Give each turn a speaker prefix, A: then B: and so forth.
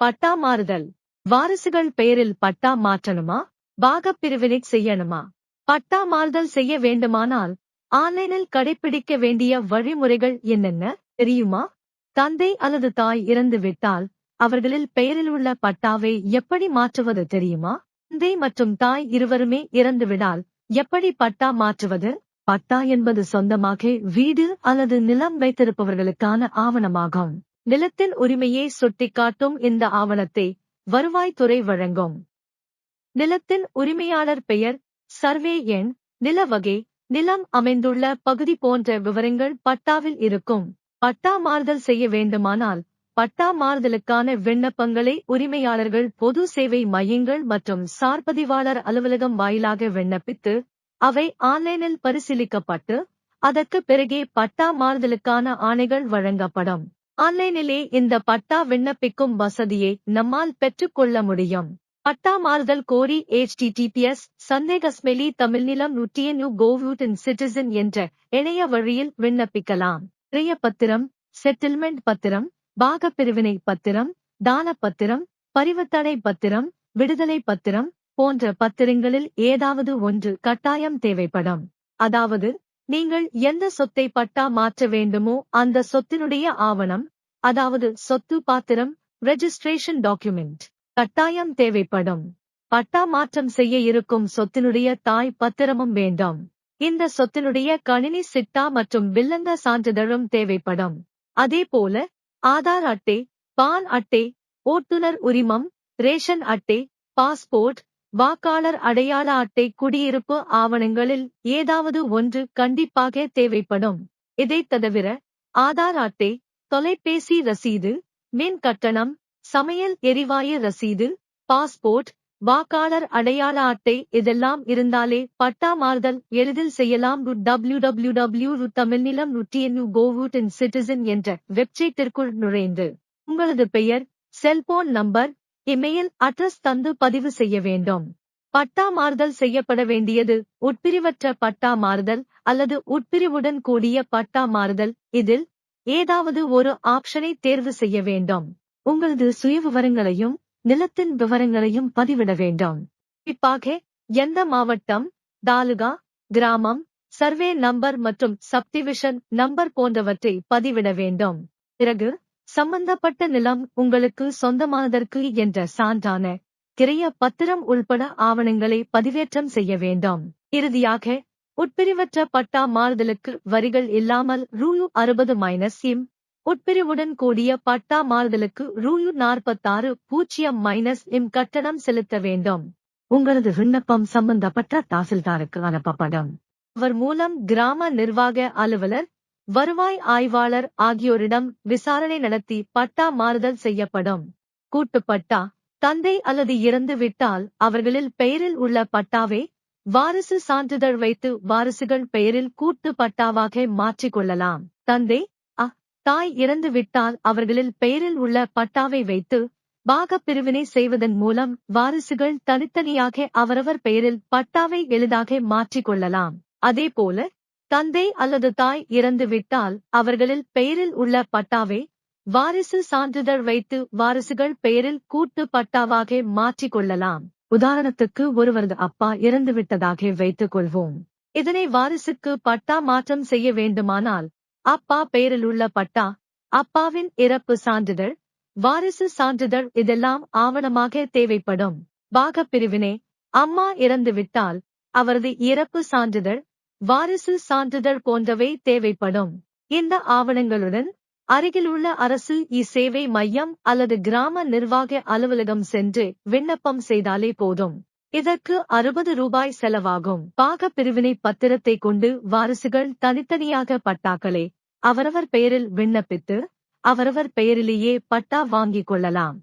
A: பட்டா மாறுதல். வாரிசுகள் பெயரில் பட்டா மாற்றணுமா? பாகப் பிரிவினை செய்யணுமா? பட்டா மாறுதல் செய்ய வேண்டுமானால் ஆன்லைனில் கடைபிடிக்க வேண்டிய வழிமுறைகள் என்னென்ன? தெரியுமா? தந்தை அல்லது தாய் இறந்து விட்டால் அவர்களில் பெயரில் உள்ள பட்டாவை எப்படி மாற்றுவது தெரியுமா? தந்தை மற்றும் தாய் இருவருமே இறந்துவிடால் எப்படி பட்டா மாற்றுவது? பட்டா என்பது சொந்தமாக வீடு அல்லது நிலம் வைத்திருப்பவர்களுக்கான ஆவணமாகும். நிலத்தின் உரிமையை சுட்டிக்காட்டும் இந்த ஆவணத்தை வருவாய்த்துறை வழங்கும். நிலத்தின் உரிமையாளர் பெயர் சர்வே எண் நில வகை நிலம் அமைந்துள்ள பகுதி போன்ற விவரங்கள் பட்டாவில் இருக்கும். பட்டா மாறுதல் செய்ய வேண்டுமானால் பட்டா மாறுதலுக்கான விண்ணப்பங்களை உரிமையாளர்கள் பொது சேவை மையங்கள் மற்றும் சார்பதிவாளர் அலுவலகம் வாயிலாக விண்ணப்பித்து அவை ஆன்லைனில் பரிசீலிக்கப்பட்டு அதற்கு பிறகே பட்டா மாறுதலுக்கான ஆணைகள் வழங்கப்படும். ஆன்லைனிலே இந்த பட்டா விண்ணப்பிக்கும் வசதியை நம்மால் பெற்றுக்கொள்ள முடியும். பட்டா மாறுதல் கோரி ஹெச்டிடிபிஎஸ் சந்தேகஸ்மெலி தமிழ்நிலம் நுட்டியனு கோவூட்டின் சிட்டிசன் என்ற இணைய வழியில் விண்ணப்பிக்கலாம். பிரிய பத்திரம் செட்டில்மெண்ட் பத்திரம் பாகப்பிரிவினை பத்திரம் தான பத்திரம் பரிவர்த்தனை பத்திரம் விடுதலை பத்திரம் போன்ற பத்திரங்களில் ஏதாவது ஒன்று கட்டாயம் தேவைப்படும். அதாவது நீங்கள் எந்த சொத்தை பட்டா மாற்ற வேண்டுமோ அந்த சொத்தினுடைய ஆவணம் அதாவது சொத்து பாத்திரம் ரெஜிஸ்ட்ரேஷன் டாக்குமெண்ட் கட்டாயம் தேவைப்படும். பட்டா மாற்றம் செய்ய இருக்கும் சொத்தினுடைய தாய் பத்திரமும் வேண்டும். இந்த சொத்தினுடைய கணினி சிட்டா மற்றும் வில்லங்க சான்றிதழும் தேவைப்படும். அதேபோல ஆதார் அட்டை பான் அட்டை ஓட்டுநர் உரிமம் ரேஷன் அட்டை பாஸ்போர்ட் வாக்காளர் அடையாள அட்டை குடியிருப்பு ஆவணங்களில் ஏதாவது ஒன்று கண்டிப்பாக தேவைப்படும். இதைத் தவிர ஆதார் அட்டை தொலைபேசி ரசீது மின் கட்டணம் சமையல் எரிவாயு ரசீது பாஸ்போர்ட் வாக்காளர் அடையாள அட்டை இதெல்லாம் இருந்தாலே பட்டா மாறுதல் எளிதில் செய்யலாம். W W W Tamilnilam gov dot in citizen என்ற வெப்சைட்டிற்குள் நுழைந்து உங்களது பெயர் செல்போன் நம்பர் இமெயில் அட்ரஸ் தந்து பதிவு செய்ய வேண்டும். பட்டா மாறுதல் செய்யப்பட வேண்டியது உட்பிரிவற்ற பட்டா மாறுதல் அல்லது உட்பிரிவுடன் கூடிய பட்டா மாறுதல். இதில் ஏதாவது ஒரு ஆப்ஷனை தேர்வு செய்ய வேண்டும். உங்களது சுய விவரங்களையும் நிலத்தின் விவரங்களையும் பதிவிட வேண்டும். குறிப்பாக எந்த மாவட்டம் தாலுகா கிராமம் சர்வே நம்பர் மற்றும் சப்டிவிஷன் நம்பர் போன்றவற்றை பதிவிட வேண்டும். பிறகு சம்பந்தப்பட்ட நிலம் உங்களுக்கு சொந்தமானதற்கு என்ற சான்றான கிரைய பத்திரம் உள்பட ஆவணங்களை பதிவேற்றம் செய்ய வேண்டும். இறுதியாக உட்பிரிவற்ற பட்டா மாறுதலுக்கு வரிகள் இல்லாமல் ரூயு அறுபது மைனஸ் இம் உட்பிரிவுடன் கூடிய பட்டா மாறுதலுக்கு ரூயு நாற்பத்தாறு பூஜ்ஜியம் மைனஸ் இம் கட்டணம் செலுத்த வேண்டும். உங்களது விண்ணப்பம் சம்பந்தப்பட்ட தாசில்தாருக்கு அனுப்பப்படும் அவர் மூலம் கிராம நிர்வாக அலுவலர் வருவாய் ஆய்வாளர் ஆகியோரிடம் விசாரணை நடத்தி பட்டா மாறுதல் செய்யப்படும். கூட்டுப்பட்டா தந்தை அல்லது இறந்து விட்டால் அவர்களில் பெயரில் உள்ள பட்டாவே வாரிசு சான்றிதழ் வைத்து வாரிசுகள் பெயரில் கூட்டு பட்டாவாக மாற்றிக்கொள்ளலாம். தந்தை அ தாய் இறந்து விட்டால் அவர்களில் பெயரில் உள்ள பட்டாவை வைத்து பாகப் பிரிவினை செய்வதன் மூலம் வாரிசுகள் தனித்தனியாக அவரவர் பெயரில் பட்டாவை எளிதாக மாற்றிக்கொள்ளலாம். அதேபோல தந்தை அல்லது தாய் இறந்து விட்டால் அவர்களில் பெயரில் உள்ள பட்டாவை வாரிசு சான்றிதழ் வைத்து வாரிசுகள் பெயரில் கூட்டு பட்டாவாக மாற்றிக் கொள்ளலாம் உதாரணத்துக்கு ஒருவரது அப்பா இறந்து விட்டதாக வைத்துக் கொள்வோம். இதனை வாரிசுக்கு பட்டா மாற்றம் செய்ய வேண்டுமானால் அப்பா பெயரில் உள்ள பட்டா அப்பாவின் இறப்பு சான்றிதழ் வாரிசு சான்றிதழ் இதெல்லாம் ஆவணமாக தேவைப்படும். பாகப் பிரிவினை அம்மா இறந்து விட்டால் அவரது இறப்பு சான்றிதழ் வாரிசு சான்றிதழ் போன்றவை தேவைப்படும். இந்த ஆவணங்களுடன் அருகிலுள்ள அரசு இ சேவை மையம் அல்லது கிராம நிர்வாக அலுவலகம் சென்று விண்ணப்பம் செய்தாலே போதும். இதற்கு அறுபது ரூபாய் செலவாகும். பாக பிரிவினை பத்திரத்தை கொண்டு வாரிசுகள் தனித்தனியாக பட்டாக்களை அவரவர் பெயரில் விண்ணப்பித்து அவரவர் பெயரிலேயே பட்டா வாங்கிக் கொள்ளலாம்.